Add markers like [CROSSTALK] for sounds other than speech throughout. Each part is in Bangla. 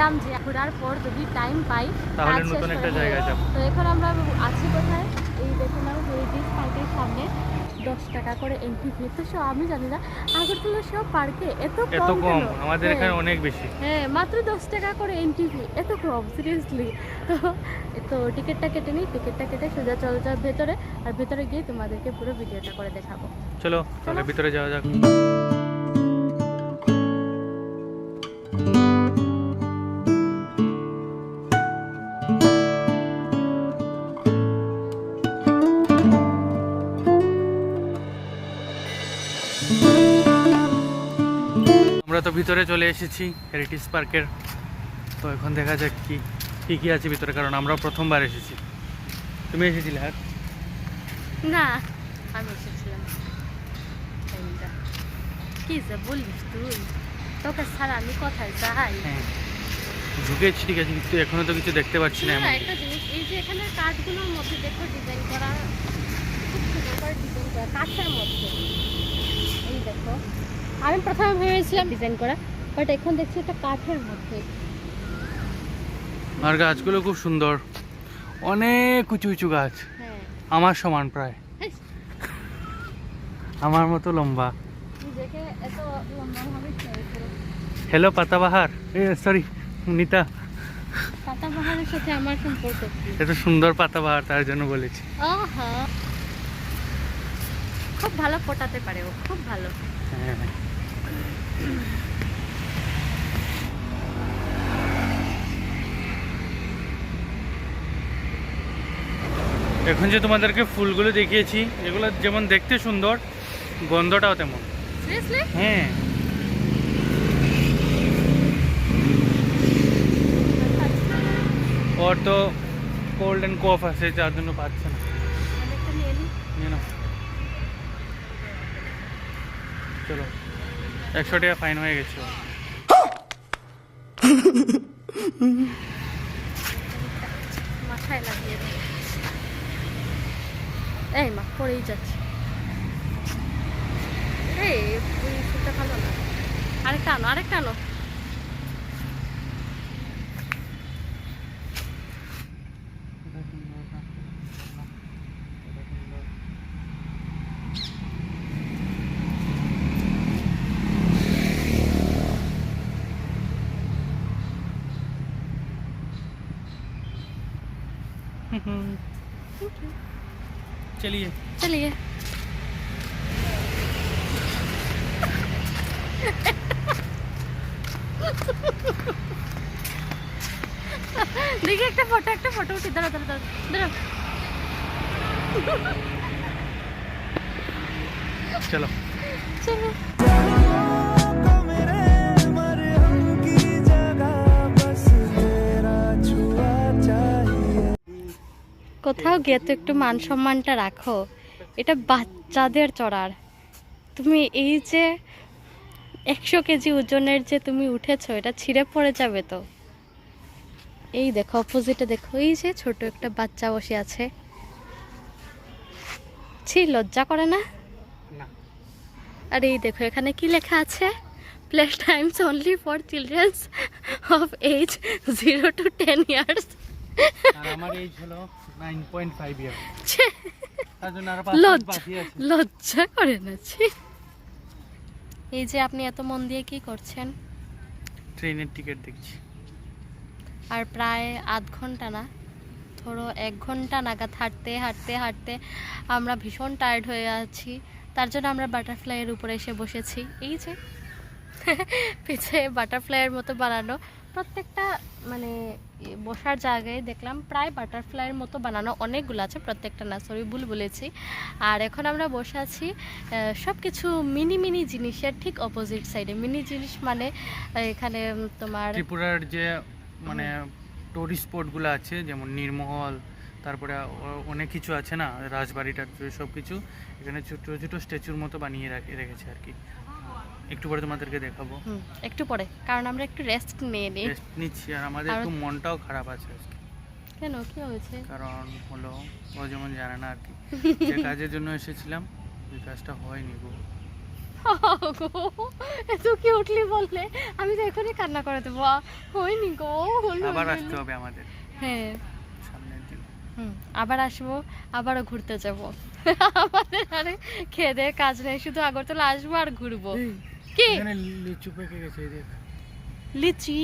বলেছিলাম যে ঘোরার পর যদি টাইম পাই তাহলে নতুন একটা জায়গায়। যাব। তো এখন আমরা আছি কোথায়? এই দেখুন নাও হেরিটেজ পার্কের সামনে। দশ টাকা করে এন্ট্রি ফি তো সব আমি জানি না আগরতলা সব পার্কে এত কম এত কম। আমাদের হ্যাঁ। এখানে অনেক বেশি। হ্যাঁ মাত্র দশ টাকা করে এন্ট্রি ফি এত কম সিরিয়াসলি তো তো টিকিটটা কেটে নিই টিকিটটা কেটে সোজা চলে যাও ভেতরে। আর ভেতরে গিয়ে তোমাদেরকে পুরো ভিডিওটা করে দেখাবো। চলো তাহলে ভিতরে যাওয়া যাক। ভিতরে চলে এসেছি হেরিটেজ পার্কের তো এখন দেখা যাক কি কি কি আছে ভিতরে কারণ আমরা প্রথমবার এসেছি। তুমি এসেছিলে হ্যাঁ? না আমি এসেছিলাম। কি যে বলিস তুই? তোকে ছাড়া আমি কোথায় যাই? হ্যাঁ। ঢুকেছি ঠিক আছে কিন্তু এখনও তো কিছু দেখতে পাচ্ছি না না, একটা জিনিস এই যে এখানে কাঠগুলোর মধ্যে দেখো ডিজাইন করা খুব সুন্দর করে ডিজাইন করা কাঠের মধ্যে। এই দেখো। আমি প্রথমে ভেবেছিলাম ডিজাইন করা বাট এখন দেখছি এটা কাঠের মধ্যে। আর গাছগুলো খুব সুন্দর। অনেক উঁচু উঁচু গাছ। হ্যাঁ। আমার সমান প্রায়। আমার মতো লম্বা। হ্যালো পাতাবাহার। সরি নিতা। পাতাবাহারের সাথে আমার সম্পর্ক এত সুন্দর পাতাবাহার তার জন্য বলেছি। খুব ভালো ফোটাতে পারে ও খুব ভালো। হ্যাঁ। এখন যে তোমাদেরকে ফুলগুলো দেখিয়েছি এগুলো যেমন দেখতে সুন্দর গন্ধটাও তেমন। হ্যাঁ। ওর তো কোল্ড অ্যান্ড কফ আছে যার জন্য পাচ্ছে না। চলো। একশো টাকা ফাইন হয়ে গেছে। মাথায় লাগিয়ে এই মা, পড়েই যাচ্ছে। এই, ফুলটা ভালো না। আরেকটা আনো আরেকটা আনো। चलिए चलिए দেখি একটা ফটো একটা ফটো উঠি দাঁড়া দাঁড়া দাঁড়া দাঁড়া चलो চলো কোথাও গিয়ে তো একটু মান সম্মানটা রাখো। এটা বাচ্চাদের চড়ার। তুমি এই যে একশো কেজি ওজনের যে তুমি উঠেছো এটা ছিঁড়ে পড়ে যাবে তো? এই দেখো অপোজিটে দেখো এই যে ছোট একটা বাচ্চা বসে আছে। ছি লজ্জা করে না? আর এই দেখো এখানে কি লেখা আছে? Play times only for childrens of age zero to ten years আর আমার হলো ইয়ার তার জন্য আরও লজ্জা করে না এই যে আপনি এত মন দিয়ে কি করছেন? ট্রেনের টিকিট দেখছি। আর প্রায় আধ ঘণ্টা না ধরো এক ঘণ্টা নাগাদ হাঁটতে হাঁটতে হাঁটতে আমরা ভীষণ টায়ার্ড হয়ে আছি। তার জন্য আমরা বাটারফ্লাইয়ের উপরে এসে বসেছি। এই যে [LAUGHS] পিছে বাটারফ্লাইয়ের মতো বানানো। প্রত্যেকটা মানে বসার জায়গায় দেখলাম প্রায় বাটারফ্লাইয়ের মতো বানানো অনেকগুলো আছে প্রত্যেকটা না সরি ভুল বলেছি। আর এখন আমরা বসে আছি সব কিছু মিনি মিনি জিনিসের ঠিক অপোজিট সাইডে মিনি জিনিস মানে এখানে তোমার ত্রিপুরার যে মানে টুরিস্ট স্পটগুলো আছে যেমন নির্মহল তারপরে অনেক কিছু আছে না রাজবাড়িটার সব কিছু এখানে ছোটো ছোটো স্ট্যাচুর মতো বানিয়ে রাখে রেখেছে আর কি। একটু পরে তোমাদেরকে দেখাবো। একটু পরে কারণ আমরা একটু রেস্ট নিয়ে নিই। রেস্ট নিচ্ছি আর আমাদের একটু মনটাও খারাপ আছে কেন কি হয়েছে? কারণ হলো ও যেমন জানে না আর কি। [LAUGHS] যে কাজের জন্য এসেছিলাম ওই কাজটা হয়নি [LAUGHS] গো। এত কি উঠলি বললে? আমি তো এখনই কান্না করে দেবো। হয়নি গো আবার আসতে হবে আমাদের। হ্যাঁ। সামনের দিন। আবার আসব আবারও ঘুরতে যাব। [LAUGHS] আমাদের আরে খেয়ে দেয়ে কাজ নেই শুধু আগরতলা আসব আর ঘুরবো। কি? এখানে লিচু পেকে গেছে দেখ। লিচি।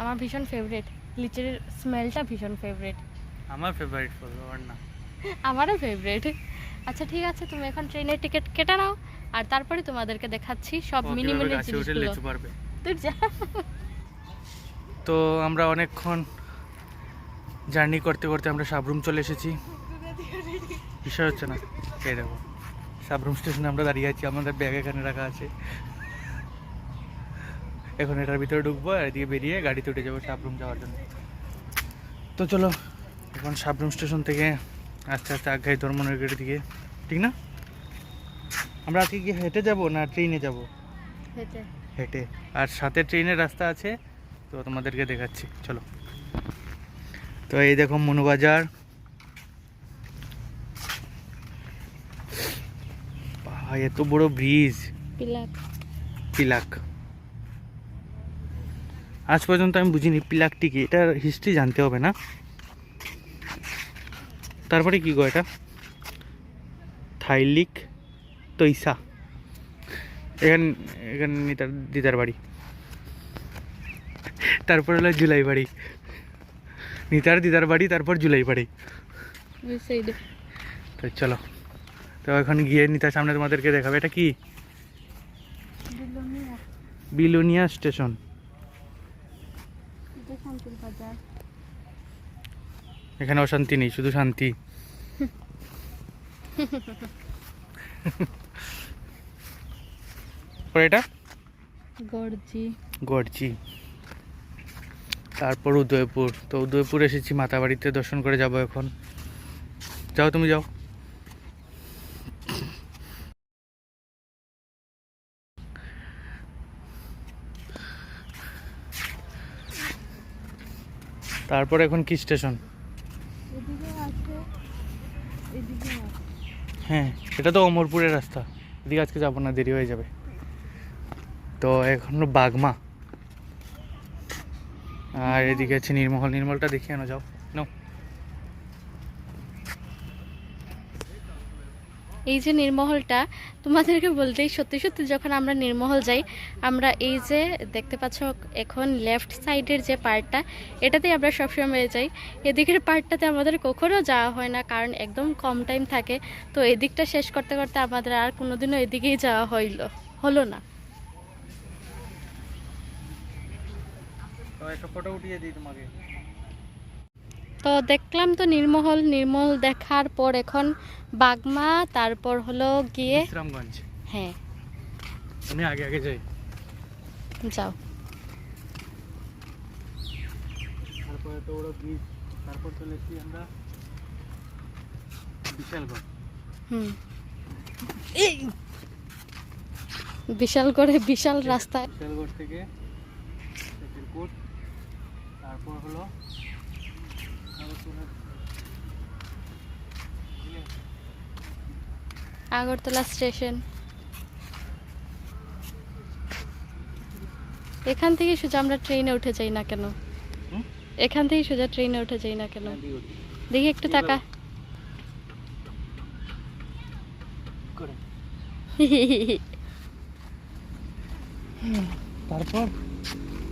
আমার ভীষণ ফেভারিট লিচির স্মেলটা ভীষণ ফেভারিট আমার ফেভারিট ফল না। আমারও ফেভারিট আচ্ছা ঠিক আছে তুমি এখন ট্রেনের টিকিট কেটে নাও আর তারপরে তোমাদেরকে দেখাচ্ছি সব মিনি মিনি জিনিসগুলো। তুই যা। তো আমরা অনেকক্ষণ জার্নি করতে করতে আমরা সাবরুম চলে এসেছি। [LAUGHS] বিষয় হচ্ছে না এই দেখো সাবরুম স্টেশনে আমরা দাঁড়িয়ে আছি আমাদের ব্যাগ এখানে রাখা আছে। এখন এটার ভিতরে ঢুকবো আর এদিকে বেরিয়ে গাড়িতে উঠে যাব সাবরুম যাওয়ার জন্য। তো চলো এখন সাবরুম স্টেশন থেকে আস্তে আস্তে আগাই ধর্মনের গেটের দিকে। ঠিক না? আমরা আজকে কি হেঁটে যাব না ট্রেনে যাব? হেঁটে। হেঁটে। আর সাথে ট্রেনের রাস্তা আছে তো তোমাদেরকে দেখাচ্ছি। চলো। তো এই দেখো মনুবাজার বাহ, এত বড় ব্রিজ পিলাক পিলাক আজ পর্যন্ত আমি বুঝিনি পিলাকটি কি এটার হিস্ট্রি জানতে হবে না। তারপরে কি গো এটা? থাইলিক তৈসা। এখানে এখানে নিতার দিদার বাড়ি। তারপর হলো জুলাই বাড়ি। নিতার দিদার বাড়ি তারপর জুলাই বাড়ি। তো চলো। তো এখন গিয়ে নিতার সামনে তোমাদেরকে দেখাবে। এটা কি? বিলুনিয়া স্টেশন। এখানে অশান্তি নেই শুধু শান্তি। পরে এটা? তারপর উদয়পুর। তো উদয়পুর এসেছি মাতাবাড়িতে দর্শন করে যাব এখন। যাও তুমি যাও। তারপর এখন কি স্টেশন? হ্যাঁ এটা তো অমরপুরের রাস্তা। এদিকে আজকে যাব না দেরি হয়ে যাবে। তো এখন বাগমা। আর এদিকে আছে নির্মহল। নির্মলটা দেখিয়ে আনো যাও। নাও। এই যে নির্মহলটা, তোমাদেরকে বলতেই সত্যি সত্যি যখন আমরা নির্মহল যাই, আমরা এই যে দেখতে পাচ্ছ এখন লেফট সাইডের যে পার্টটা এটাতেই আমরা সবসময় যাই। এদিকের পার্টটাতে আমাদের কখনও যাওয়া হয় না, কারণ একদম কম টাইম থাকে। তো এদিকটা শেষ করতে করতে আমাদের আর কোনোদিনও এদিকেই যাওয়া হইল, হলো না। একটা ফটো উঠিয়ে দিই তোমাকে। তো দেখলাম তো নির্মহল নির্মল দেখার পর এখন বাগমা তারপর হলো গিয়ে বিশ্রামগঞ্জ। হ্যাঁ। আমি আগে আগে যাই। যাও। তারপর এত বড় ব্রিজ তারপর চলে এসেছি আমরা বিশালগড়। হুম। এই! বিশাল করে বিশাল রাস্তায় বিশালগড় থেকে তারপর হলো আগরতলা। স্টেশন। এখান থেকে সোজা আমরা ট্রেনে উঠে যাই না কেন? এখান থেকে সোজা ট্রেনে উঠে যাই না কেন? দেখি একটু তাকা তারপর?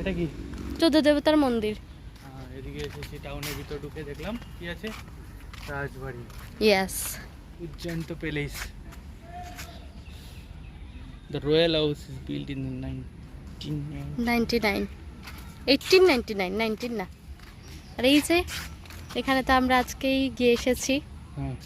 এটা কি? চোদ্দ দেবতার মন্দির। এদিকে এসেছি টাউনের ভিতর ঢুকে দেখলাম। কি আছে? রাজবাড়ি। ইয়াস উজ্জয়ন তো palace the royal house is build in nineteen ninety nine eighteen ninety nine nineteen না? আর এই যে এখানে তো আমরা আজকেই গিয়ে এসেছি। হ্যাঁ।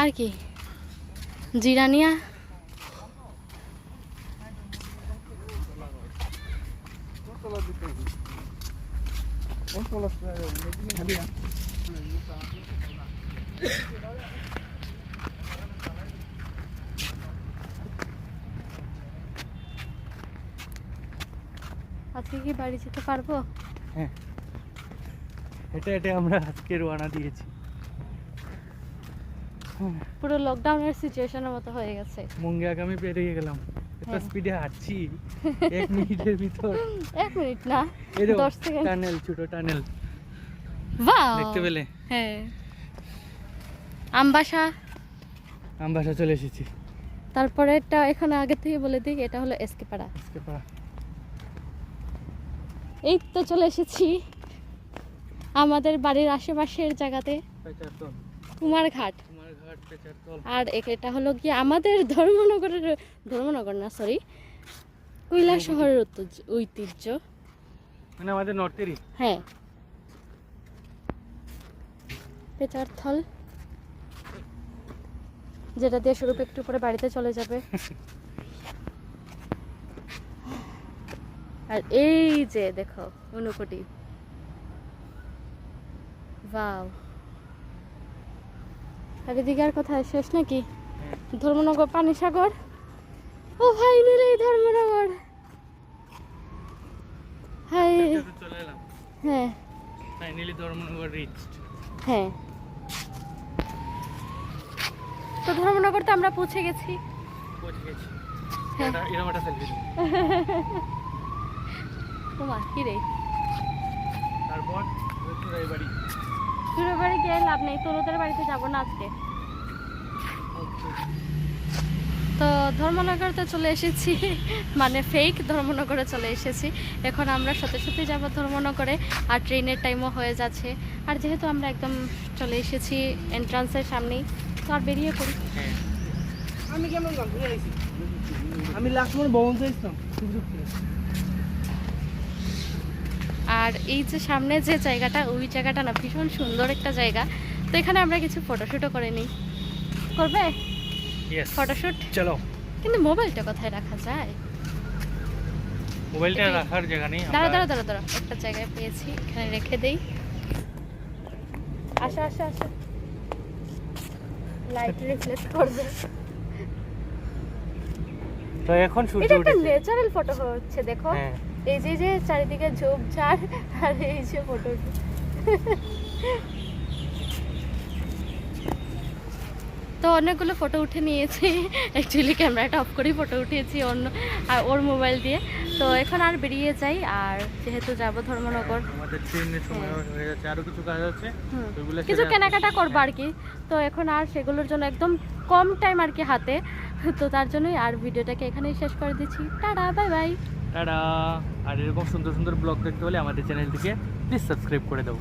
আর কি? জিরানিয়া? আজকে কি বাড়ি যেতে পারব? হ্যাঁ। হেঁটে হেঁটে আমরা আজকে রোয়ানা দিয়েছি। পুরো লকডাউনের সিচুয়েশনের মতো হয়ে গেছে। মুঙ্গে আগামী পেরিয়ে গেলাম। এত হ্যাঁ। স্পিডে হাঁটছি [LAUGHS] এক মিনিটের ভিতর। এক মিনিট না দশ সেকেন্ড। টানেল ছোট টানেল। দেখতে পেলে? হ্যাঁ। আমবাসা। আমবাসা চলে এসেছি। তারপরে এটা এখানে আগে থেকে বলে দিই এটা হলো এসকে পাড়া। এই তো চলে এসেছি আমাদের বাড়ির আশেপাশের জায়গাতে। কুমারঘাট। আর এটা হলো কি আমাদের ধর্মনগরের ধর্মনগর না সরি কৈলাস শহরের ঐতিহ্য- মানে আমাদের নর্থেরই হ্যাঁ। পেচারথল যেটা দিয়ে স্বরূপ একটু পরে বাড়িতে চলে যাবে। আর এই যে দেখো অনুকটি। বাও আর এদিকে আর কোথায় শেষ নাকি? হ্যাঁ। ধর্মনগর পানিসাগর? ও ভাই নিলে ধর্মনগর। হাই চলে এলাম। হ্যাঁ। ফাইনালি ধর্মনগর রিচড হ্যাঁ। তো ধর্মনগরতে আমরা পৌঁছে গেছি। পৌঁছে গেছি। হ্যাঁ। এরকম একটা সেলফি তোমার [LAUGHS] কি রে? তারপর বাড়ি সুরের বাড়ি গিয়ে লাভ নেই তোরদের বাড়িতে যাব না আজকে। তো ধর্মনগরতে চলে এসেছি মানে ফেক ধর্মনগরে চলে এসেছি। এখন আমরা সাথে সাথে যাব ধর্মনগরে আর ট্রেনের টাইমও হয়ে যাচ্ছে। আর যেহেতু আমরা একদম চলে এসেছি এন্ট্রান্সের সামনেই তো আর বেরিয়ে পড়ি। হ্যাঁ। আমি কেমন আমি লাস্ট ভবন চাইছিলাম আর এই যে সামনে যে জায়গাটা ওই জায়গাটা না ভীষণ সুন্দর একটা জায়গা। তো এখানে আমরা কিছু ফটোশ্যুটও করে নিই। করবে? ইয়েস ফটোশ্যুট চলো। কিন্তু মোবাইলটা কোথায় রাখা যায়? মোবাইলটা রাখার জায়গা নেই দাঁড়া দাঁড়া দাঁড়া দাঁড়া। একটা জায়গায় পেয়েছি এখানে রেখে দেই। আসো আসো আসো। লাইট রিফ্লেক্ট করবে। তো এখন সূর্য এটা একটা উঠেছে। ন্যাচারাল ফটো হচ্ছে দেখো। হ্যাঁ। এই যে যে চারিদিকে ঝোপঝাড় আর এই যে ফটো তো অনেকগুলো ফটো উঠে নিয়েছি। অ্যাকচুয়ালি ক্যামেরাটা অফ করেই ফটো উঠিয়েছি অন্য আর ওর মোবাইল দিয়ে। তো এখন আর বেরিয়ে যাই আর যেহেতু যাব ধর্মনগর। কিছু কেনাকাটা করব আর কি। তো এখন আর সেগুলোর জন্য একদম কম টাইম আর কি হাতে। তো তার জন্যই আর ভিডিওটাকে এখানেই শেষ করে দিচ্ছি। Tata bye bye tata. আর এরকম সুন্দর সুন্দর ব্লগ দেখতে হলে আমাদের চ্যানেলটিকে প্লিজ সাবস্ক্রাইব করে দেবো